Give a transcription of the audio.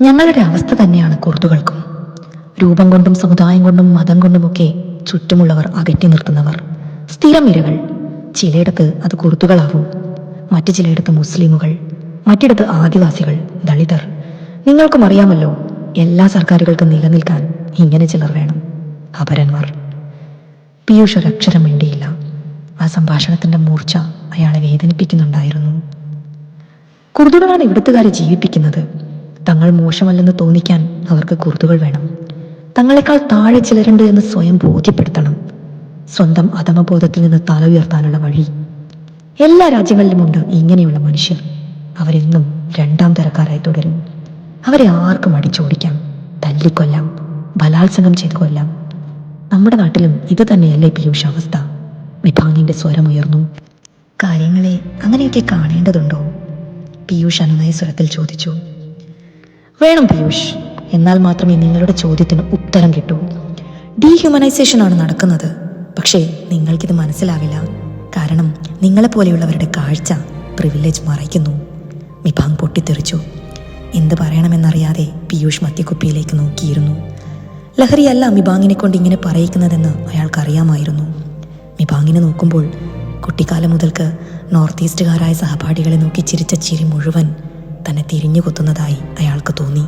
ഞങ്ങളുടെ അവസ്ഥ തന്നെയാണ് കുർദുകൾക്കും. രൂപം കൊണ്ടും സമുദായം കൊണ്ടും മതം കൊണ്ടുമൊക്കെ ചുറ്റുമുള്ളവർ അകറ്റി നിർത്തുന്നവർ. സ്ഥിരം ഇരകൾ ചിലയിടത്ത് അത് കുർദുകളാവും. മറ്റു ചിലയിടത്ത് മുസ്ലിമുകൾ. മറ്റിടത്ത് ആദിവാസികൾ ദളിതർ. നിങ്ങൾക്കും അറിയാമല്ലോ എല്ലാ സർക്കാരുകൾക്കും നിലനിൽക്കാൻ ഇങ്ങനെ ചിലർ വേണം. അപരന്മാർ. പീയൂഷ് ഒരക്ഷരം മിണ്ടിയില്ല. ആ സംഭാഷണത്തിന്റെ മൂർച്ച അയാളെ വേദനിപ്പിക്കുന്നുണ്ടായിരുന്നു. കുർദുകളാണ് ഇവിടുത്തുകാരെ ജീവിപ്പിക്കുന്നത്. തങ്ങൾ മോശമല്ലെന്ന് തോന്നിക്കാൻ അവർക്ക് കുറുതുകൾ വേണം. തങ്ങളെക്കാൾ താഴെ ചിലരുണ്ട് എന്ന് സ്വയം ബോധ്യപ്പെടുത്തണം. സ്വന്തം അധമബോധത്തിൽ നിന്ന് തല ഉയർത്താനുള്ള വഴി. എല്ലാ രാജ്യങ്ങളിലുമുണ്ട് ഇങ്ങനെയുള്ള മനുഷ്യർ. അവരെന്നും രണ്ടാം തരക്കാരായി തുടരും. അവരെ ആർക്കും അടിച്ചോടിക്കാം. തല്ലിക്കൊല്ലാം ബലാത്സംഗം ചെയ്തു കൊല്ലാം. നമ്മുടെ നാട്ടിലും ഇത് തന്നെയല്ലേ പീയൂഷ് അവസ്ഥ വിഭാഗിന്റെ സ്വരമുയർന്നു കാര്യങ്ങളെ അങ്ങനെയൊക്കെ കാണേണ്ടതുണ്ടോ? പീയൂഷ് അനുനയ സ്വരത്തിൽ ചോദിച്ചു. വേണം പീയൂഷ്. എന്നാൽ മാത്രമേ നിങ്ങളുടെ ചോദ്യത്തിന് ഉത്തരം കിട്ടൂ. ഡീഹ്യൂമനൈസേഷൻ ആണ് നടക്കുന്നത്. പക്ഷേ നിങ്ങൾക്കിത് മനസ്സിലാവില്ല. കാരണം നിങ്ങളെപ്പോലെയുള്ളവരുടെ കാഴ്ച പ്രിവിലേജ് മറയ്ക്കുന്നു. മിഭാങ് പൊട്ടിത്തെറിച്ചു. എന്ത് പറയണമെന്നറിയാതെ പീയൂഷ് മദ്യക്കുപ്പിയിലേക്ക് നോക്കിയിരുന്നു. ലഹരിയല്ല മിബാങ്ങിനെ കൊണ്ട് ഇങ്ങനെ പറയിക്കുന്നതെന്ന് അയാൾക്കറിയാമായിരുന്നു. മിബാങ്ങിനെ നോക്കുമ്പോൾ കുട്ടിക്കാലം മുതൽക്ക് നോർത്ത് ഈസ്റ്റുകാരായ സഹപാഠികളെ നോക്കി ചിരിച്ച ചിരി മുഴുവൻ തന്നെ തിരിഞ്ഞു കുത്തുന്നതായി അയാൾക്ക് തോന്നി.